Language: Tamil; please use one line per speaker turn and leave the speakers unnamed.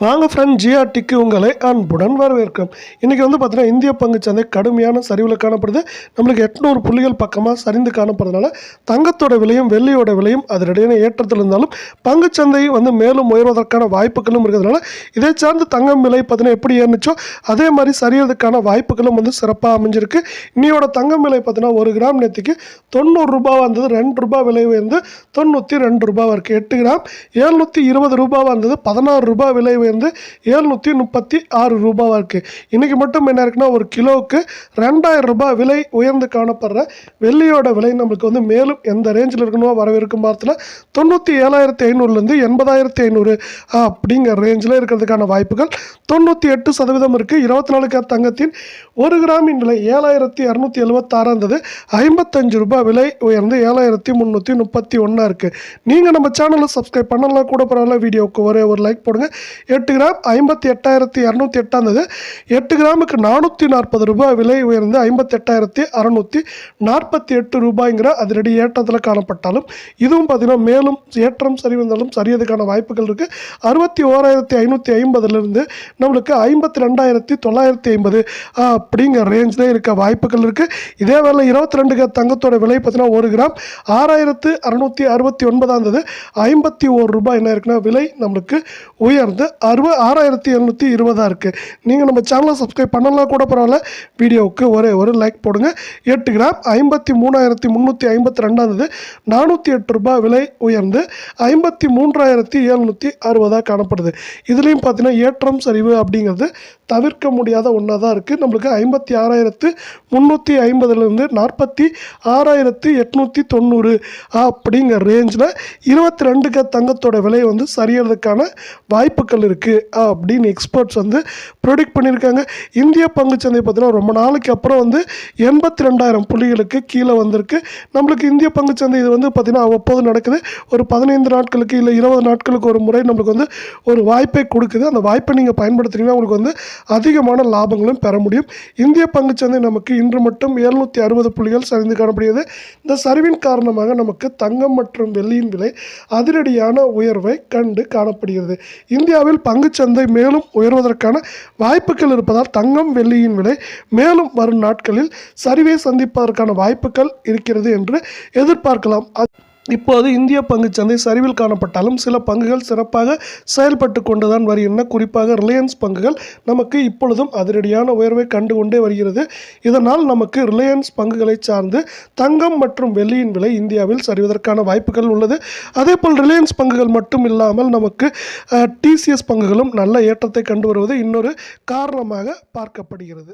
வாங்க ஃப்ரெண்ட் ஜிஆர்டிக்கு உங்களை அன்புடன் வரவேற்கும் இன்றைக்கி வந்து பார்த்திங்கன்னா இந்திய பங்குச்சந்தை கடுமையான சரிவில் காணப்படுது. நம்மளுக்கு எட்நூறு புள்ளிகள் பக்கமாக சரிந்து காணப்படுறதுனால தங்கத்தோட விலையும் வெள்ளியோட விலையும் அதனிடையே ஏற்றத்தில் இருந்தாலும் பங்குச்சந்தை வந்து மேலும் உயர்வதற்கான வாய்ப்புகளும் இருக்கிறதுனால இதை சார்ந்து தங்கம் விலை பார்த்தீங்கன்னா எப்படி ஏறுனுச்சோ அதே மாதிரி சரியறதுக்கான வாய்ப்புகளும் வந்து சிறப்பாக அமைஞ்சிருக்கு. இன்னையோட தங்கம் விலை பார்த்தீங்கன்னா ஒரு கிராம் நேற்றுக்கு தொண்ணூறு ரூபாவாக இருந்தது. ரெண்டு ரூபாய் விலை உயர்ந்து தொண்ணூற்றி ரெண்டு ரூபாவாக இருக்குது எட்டு கிராம். ஏழ்நூற்றி இருபது ரூபாவாக இருந்தது. பதினாறு ரூபாய் விலை வந்து ஏழ்நூற்றி முப்பத்தி ஆறு ரூபாவாக இருக்குது இன்றைக்கி மட்டும் என்ன இருக்குன்னா ஒரு கிலோவுக்கு ரெண்டாயிரம் ரூபாய் விலை உயர்ந்து காணப்படுற வெள்ளியோட விலை நம்மளுக்கு வந்து மேலும் எந்த ரேஞ்சில் இருக்கணுமோ வரவிருக்கும் வாரத்தில் தொண்ணூற்றி ஏழாயிரத்தி ஐநூறுலேருந்து எண்பதாயிரத்தி ஐநூறு அப்படிங்கிற ரேஞ்சில் இருக்கிறதுக்கான வாய்ப்புகள் தொண்ணூற்றி எட்டு சதவீதம் இருக்குது இருபத்தி நாலு கேரட் தங்கத்தின் ஒரு கிராமின் விலை ஏழாயிரத்தி இரநூத்தி எழுபத்தாறு இருந்தது. ஐம்பத்தஞ்சு ரூபாய் விலை உயர்ந்து ஏழாயிரத்தி முந்நூற்றி முப்பத்தி ஒன்றா இருக்குது நீங்கள் நம்ம சேனலை சப்ஸ்கிரைப் பண்ணலாம் கூட பரவாயில்ல வீடியோவுக்கு ஒரே ஒரு லைக் போடுங்க. எட்டு கிராம் ஐம்பத்தி எட்டாயிரத்தி இரநூத்தி எட்டாந்தது எட்டு கிராமுக்கு நானூற்றி நாற்பது ரூபாய் விலை உயர்ந்து ஐம்பத்தெட்டாயிரத்தி அறநூற்றி நாற்பத்தி எட்டு ரூபாய்ங்கிற அதிரடி ஏற்றத்தில் காணப்பட்டாலும் இதுவும் பார்த்தீங்கன்னா மேலும் ஏற்றம் சரி வந்தாலும் சரியதுக்கான வாய்ப்புகள் இருக்குது அறுபத்தி ஓராயிரத்தி ஐநூற்றி ஐம்பதுலேருந்து நம்மளுக்கு ஐம்பத்தி ரெண்டாயிரத்தி தொள்ளாயிரத்தி ஐம்பது அப்படிங்கிற ரேஞ்சில் இருக்க வாய்ப்புகள் இருக்குது இதே வேலை இருபத்தி ரெண்டு தங்கத்தோட விலை பார்த்தீங்கன்னா ஒரு கிராம் ஆறாயிரத்து அறுநூற்றி அறுபத்தி ஒன்பதாந்தது ஐம்பத்தி ஒரு ரூபாய் என்ன இருக்குன்னா விலை நம்மளுக்கு உயர்ந்து அறுப ஆறாயிரத்தி எழுநூற்றி இருபதாக இருக்குது நீங்கள் நம்ம சேனலை சப்ஸ்கிரைப் பண்ணலாம் கூட பரவாயில்ல. வீடியோவுக்கு ஒரே ஒரு லைக் போடுங்க. எட்டு கிராம் ஐம்பத்தி மூணாயிரத்தி முந்நூற்றி ஐம்பத்தி ரெண்டாவது நானூற்றி எட்டு ரூபாய் விலை உயர்ந்து ஐம்பத்தி மூன்றாயிரத்தி எழுநூற்றி அறுபதாக காணப்படுது. இதுலேயும் பார்த்தீங்கன்னா ஏற்றம் சரிவு அப்படிங்கிறது தவிர்க்க முடியாத ஒன்றா தான் இருக்குது நம்மளுக்கு ஐம்பத்தி ஆறாயிரத்து முந்நூற்றி ஐம்பதுலேருந்து நாற்பத்தி ஆறாயிரத்து எட்நூற்றி தொண்ணூறு அப்படிங்கிற ரேஞ்சில் இருபத்தி ரெண்டுக்கு தங்கத்தோட விலை வந்து சரியறதுக்கான வாய்ப்புகள் இருக்குது அப்படின்னு எக்ஸ்பர்ட்ஸ் வந்து ப்ரொடிக்ட் பண்ணியிருக்காங்க. இந்திய பங்குச்சந்தை பார்த்தீங்கன்னா ரொம்ப நாளைக்கு அப்புறம் வந்து எண்பத்தி ரெண்டாயிரம் புள்ளிகளுக்கு கீழே வந்திருக்கு. நம்மளுக்கு இந்திய பங்குச்சந்தை இது வந்து பார்த்திங்கன்னா அவ்வப்போது நடக்குது. ஒரு பதினைந்து நாட்களுக்கு இல்லை இருபது நாட்களுக்கு ஒரு முறை நம்மளுக்கு வந்து ஒரு வாய்ப்பை கொடுக்குது. அந்த வாய்ப்பை நீங்கள் பயன்படுத்துனீங்கன்னா உங்களுக்கு வந்து அதிகமான லாபங்களும் பெற முடியும். இந்திய பங்குச்சந்தை நமக்கு இன்று மட்டும் எழுநூற்றி அறுபது புள்ளிகள் சரிந்து காணப்படுகிறது. இந்த சரிவின் காரணமாக நமக்கு தங்கம் மற்றும் வெள்ளியின் விலை அதிரடியான உயர்வை கண்டு காணப்படுகிறது. இந்தியாவில் பங்குச்சந்தை மேலும் உயர்வதற்கான வாய்ப்புகள் இருப்பதால் தங்கம் வெள்ளியின் விலை மேலும் வரும் நாட்களில் சரிவை சந்திப்பதற்கான வாய்ப்புகள் இருக்கிறது என்று எதிர்பார்க்கலாம். இப்போது இந்திய பங்குச்சந்தை சரிவில் காணப்பட்டாலும் சில பங்குகள் சிறப்பாக செயல்பட்டு கொண்டுதான் வருகின்றன. குறிப்பாக ரிலையன்ஸ் பங்குகள் நமக்கு இப்பொழுதும் அதிரடியான உயர்வை கண்டு கொண்டே வருகிறது. இதனால் நமக்கு ரிலையன்ஸ் பங்குகளை சார்ந்து தங்கம் மற்றும் வெள்ளியின் விலை இந்தியாவில் சரிவதற்கான வாய்ப்புகள் உள்ளது. அதே போல் ரிலையன்ஸ் பங்குகள் மட்டும் இல்லாமல் நமக்கு டிசிஎஸ் பங்குகளும் நல்ல ஏற்றத்தை கண்டு வருவது இன்னொரு காரணமாக பார்க்கப்படுகிறது.